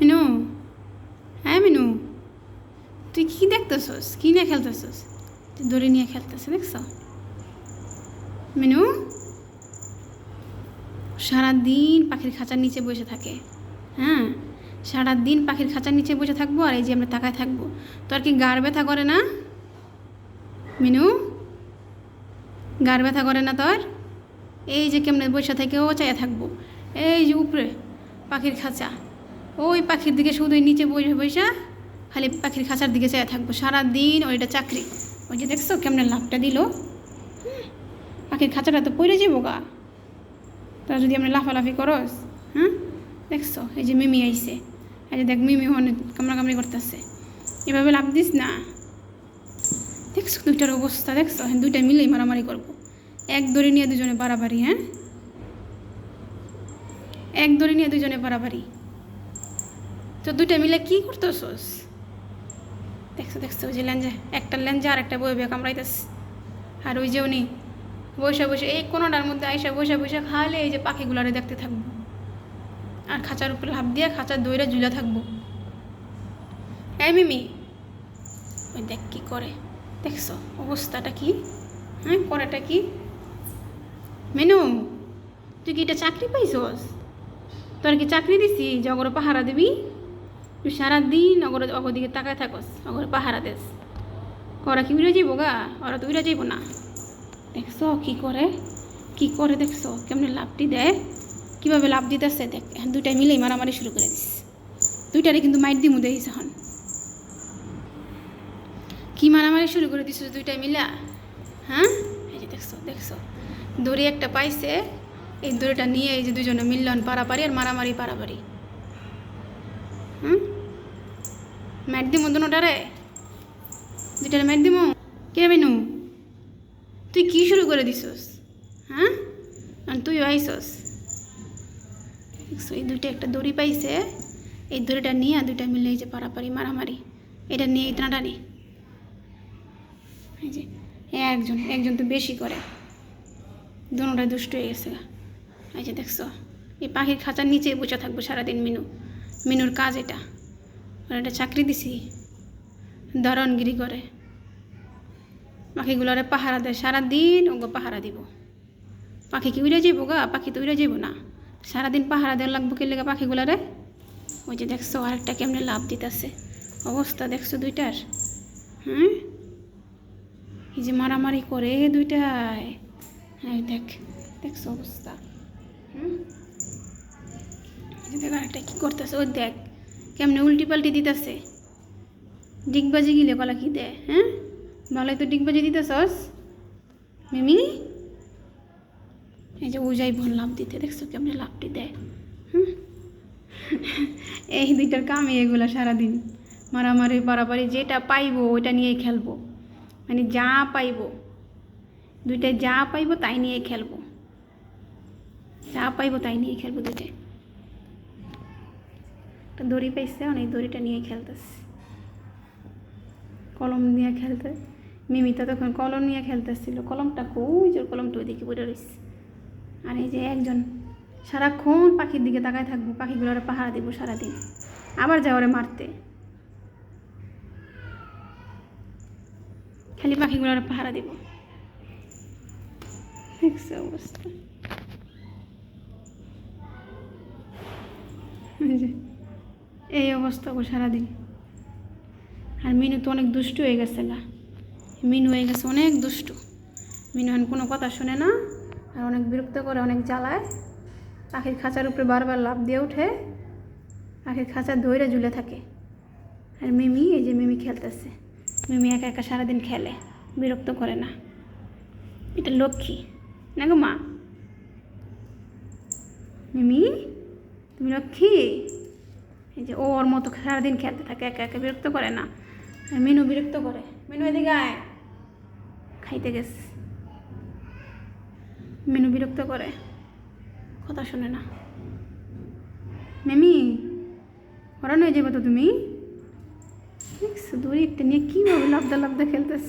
মিনু? হ্যাঁ মিনু? তুই কি দেখতেছস? কি নিয়ে খেলতেছস? তুই দড়ি নিয়ে খেলতেছ, দেখছ? মিনু? সারাদিন পাখির খাঁচার নিচে বসে থাকে। হ্যাঁ সারাদিন পাখির খাঁচার নিচে বসে থাকব আর এই যে আমরা তাকায় থাকব। তোর কি গার ব্যথা করে না? মিনু? গার ব্যথা করে না তোর? এই যে কেমনে বসে থেকে ও চাইয়া থাকব। এই যে উপরে, পাখির খাঁচা। ওই পাখির দিকে শুধু নিচে বসে বসে, খালি পাখির খাঁচার দিকে চাইয়া থাকব। সারাদিন ওইটা চাকরি। ওই যে দেখছ কেমনে লাভটা দিল? পাখির খাঁচাটা তো পড়ে যাব গা। তা যদি আমরা লাফালাফি করস হ্যাঁ? দেখছ, এই যে মিমি আইছে। এই যে দেখ মিমি হন কামড়া কামড়ি করতেছে। এভাবে লাভ দিস না। দেখছ দুইটার অবস্থা, দেখছ? হ্যাঁ দুইটা মিলেই মারামারি করব। এক দড়ি নিয়ে দুজনে বাড়াবাড়ি হ্যাঁ? এক দড়ি নিয়ে দুজনে বাড়াবাড়ি। তো দুইটা মিলে কি করতেছস? দেখছ দেখছ, ওই যে লেঞ্জা একটা লেঞ্জা আর একটা বই কামড়াইতেস আর ওই যে উনি বসে বসে এই কোনোটার মধ্যে আইসা বসে বসে খালে এই যে পাখিগুলারে দেখতে থাকব। আর খাঁচার উপরে লাভ দিয়ে খাঁচার দইরা ঝুলে থাকব। এই মিমি, ওই দেখ কী করে। দেখছ, অবস্থাটা কি? হ্যাঁ করাটা কি? মেনু, তুই কি এটা চাকরি পাইছস? তোর কি চাকরি দিছি? যে অগর পাহারা দিবি? তুই সারাদিন অগর অগর দিকে তাকায় থাকস অগর পাহারা দেস ওরা কি উড়ে যাইব গা? ওরা তো উড়ে যাইব না। দেখছ কি করে? কি করে দেখছ? কেমনে লাভটি দেয়? কীভাবে লাভ দিতেছে? দেখ দুইটাই মিলেই মারামারি শুরু করে দিস। দুইটারে কিন্তু মাইট দিমু দেখিস এখন। কি মারামারি শুরু করে দিছিস দুইটাই মিলা? হ্যাঁ? এই যে দেখছ দেখছ? দড়ি একটা পাইছে। এই দড়িটা নিয়ে এই যে দুজনে মিলন, পারাপারি আর মারামারি, পারাপারি। হুম? ম্যাট দিমু দুটারে। দুইটারে ম্যাট দিমু। তুই কি শুরু করে দিছস? হ্যাঁ? আর তুই আইসস এই দুইটা একটা দড়ি পাইছে। এই দড়িটা নিয়ে আর দুইটা মিলে এই যে পারাপারি, মারামারি। এটা নিয়ে এই টানাটানি এই যে একজন একজন তো বেশি করে। দুটাই দুষ্ট হয়ে গেছে। এই যে দেখছ, এই পাখির খাঁচার নিচে বসে থাকব সারাদিন মিনু। মিনুর কাজ এটা। আর এটা চাকরি দিছি। দরনগিরি করে। পাখিগুলোরে পাহারা দেয়, সারাদিন ওগো পাহারা দিব। পাখি কি উড়ে যাইব গা? পাখি তো উড়ে যাইব না। সারাদিন পাহারা দেওয়া লাগবো কি লেগে পাখিগুলারে ওই যে দেখছ, আরেকটা কেমনে লাভ দিতেছে। অবস্থা দেখছ দুইটার? হ্যাঁ এই যে মারামারি করে দুইটায় হ্যাঁ দেখ, দেখছ অবস্থা। হুম? দেখ আরেকটা কী করতেছে, ওই দেখ, কেমনে উল্টি পাল্টি দিতেছে। ডিগবাজি গিলে বলা কি দেয় হ্যাঁ? ভালোই তো ডিগবাজি দিতেছস? মিমি? এই যে উজাই বোন লাভ দিতে, দেখছ কেমনে লাভটি দেয়, হুম? এই দুইটার কামে এগুলো সারাদিন। মারামারি পারাপারি যেটা পাইবো ওইটা নিয়েই খেলব। মানে যা পাইবো দুইটায় যা পাইবো তাই নিয়ে খেলব। যা পাইবো তাই নিয়ে খেলব দুইটায় একটা দড়ি পাইছে অনেক দড়িটা নিয়ে খেলতেছে। কলম নিয়ে খেলতে। মিমিতা তখন কলম নিয়ে খেলতেছিল। কলমটা কই জোর কলমটা ওইদিকে পড়ে রয়েছে আর এই যে একজন, সারাক্ষণ পাখির দিকে তাকায় থাকব পাখিগুলোর পাহারা দিব সারাদিন। আবার যায় ওরে মারতে। খালি পাখিগুলোর পাহারা দিব। অবস্থা। এই অবস্থা গো সারাদিন। আর মিনু তো অনেক দুষ্টু হয়ে গেছে গা। মিনু হয়ে গেছে অনেক দুষ্টু। মিনু এখন কোনো কথা শোনে না, আর অনেক বিরক্ত করে, অনেক জ্বালায়। পাখির খাঁচার উপরে বারবার লাভ দিয়ে ওঠে পাখির খাঁচা ধৈরে ঝুলে থাকে। আর মিমি, এই যে মিমি খেলতেছে। মিমি একা একা সারাদিন খেলে, বিরক্ত করে না। এটা লক্ষ্মী, না গো মা? মিমি, তুমি লক্ষ্মী? এই যে ওর মতো সারাদিন খেলতে থাকে, একা একা বিরক্ত করে না। মিনু বিরক্ত করে। মিনু, এদিকে আয়। খাইতে গেছে মিনু বিরক্ত করে। কথা শোনে না। মেমি, ওরা নিয়ে যাবে তো তুমি? দূরে একটা নিয়ে কীভাবে লাভদা লাভদা খেলতেছ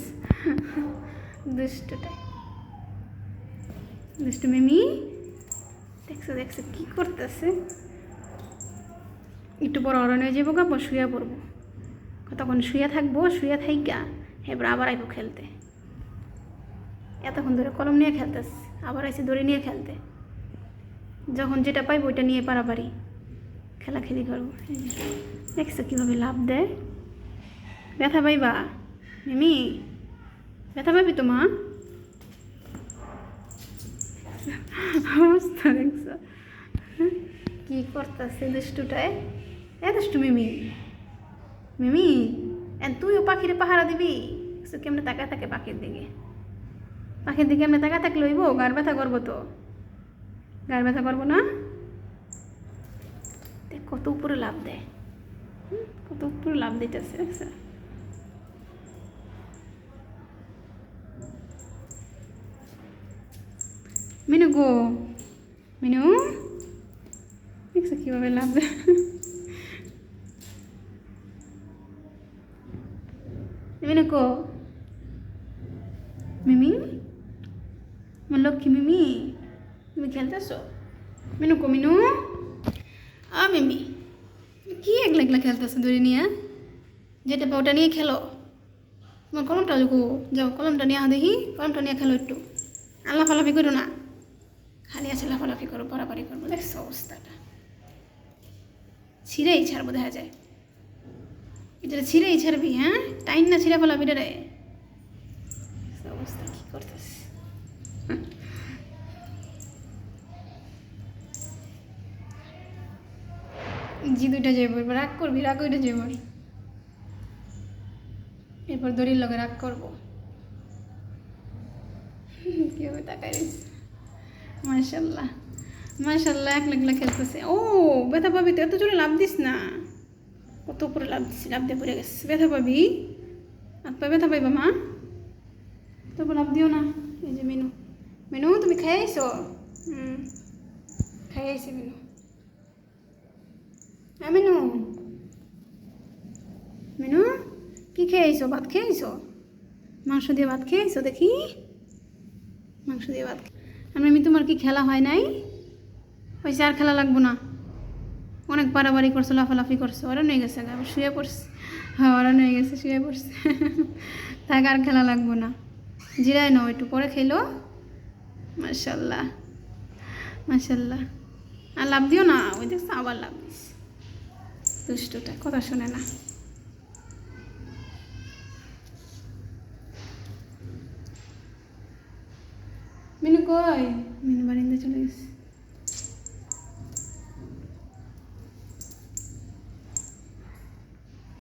দুষ্টটাই দুষ্টু মেমি, দেখছ দেখছ কী করতেছে? একটু পর অরণ হয়ে যাব গা পর শুয়ে পড়ব। তখন শুয়ে থাকব শুয়ে থাইকা এবার আবার আইবো খেলতে। এতক্ষণ ধরে কলম নিয়ে খেলতেছে আবার এসে দড়ি নিয়ে খেলতে। যখন যেটা পাইবো ওইটা নিয়ে পারাপারি। খেলাখেলি করব। এই যে, দেখছ কীভাবে লাভ দেয়? ব্যথা পাইবা? মিমি ব্যথা পাবি তো মা? অবস্থা দেখছ। কি করতেছে দুষ্টুটায়? এ দুষ্টু মিমি মিমি তুইও পাখিরে পাহারা দিবি সে কেমনে তাকায় থাকে পাখির দিকে পাখির দিকে এমনি তাকায় থাকলে হইব গার ব্যথা করব তো গার ব্যথা করব না দেখ কত উপরে লাভ দেয় কত উপরে লাভ দিতেছে দেখছ মিনু গো মিনু দেখছ কীভাবে লাভ দেয় মিনু গো মিমি আমার লক্ষ্মী মিমি তুমি খেলতেছো মিনু গো মিনু আ মিমি কি একলা একলা খেলতেছো দড়ি নিয়ে যেটা পাও ওটা নিয়ে খেলো তোমার কলমটা গো যাও কলমটা নিয়ে দেখি কলমটা নিয়ে খেলো একটু আল্লাহ ফালাফি করো না খালি আছে লাফালাফি করো পরাপারি করব দেখছ অবস্থাটা ছিঁড়েই ছাড়বো দেখা যায় এটা ছিঁড়েই ছাড়বি হ্যাঁ? টাইম না ছিঁড়ে ফেলাবি রে। অবস্থা কি করতেছ জি দুইটা যাইব এবার রাগ করবি রাগ ওইটা যাইব এরপর দড়ির লগে রাগ করব। কীভাবে তাকাই রয়েছে মাশাল্লাহ মাশাল্লাহ এক লাগলা খেলতেছে। ও ব্যথা পাবি তো এত জোরে লাভ দিস না। কত উপরে লাভ লাভ দিয়ে পড়ে গেছে। ব্যথা পাবি? হাত পা ব্যথা পাইবা, মা? তবু লাভ দিও না। এই যে মেনু। মেনু, তুমি খাই আইসো হুম। খাই আইসি মেনু। হ্যাঁ মেনু? মেনু, কি খেয়ে আইসো ভাত খেয়ে আইসো মাংস দিয়ে ভাত খেয়ে আইসো দেখি। মাংস দিয়ে ভাত আর আমি তোমার কি খেলা হয় নাই? ওই আর খেলা লাগবো না। অনেক বাড়াবাড়ি করছ, লাফালাফি করছ, ওরা নিয়ে গেছে আবার শুয়ে পড়ছে। হ্যাঁ ওরা নিয়ে গেছে, শুয়ে পড়ছে। তাকে আর খেলা লাগবো না। জিরাই নাও একটু, পরে খেলো। মার্শাল্লাহ মার্শাল্লাহ আর লাভ দিও না, ওই দেখছ, আবার লাভ দিস। দুষ্টুটা, কথা শোনে না। মিনু কই?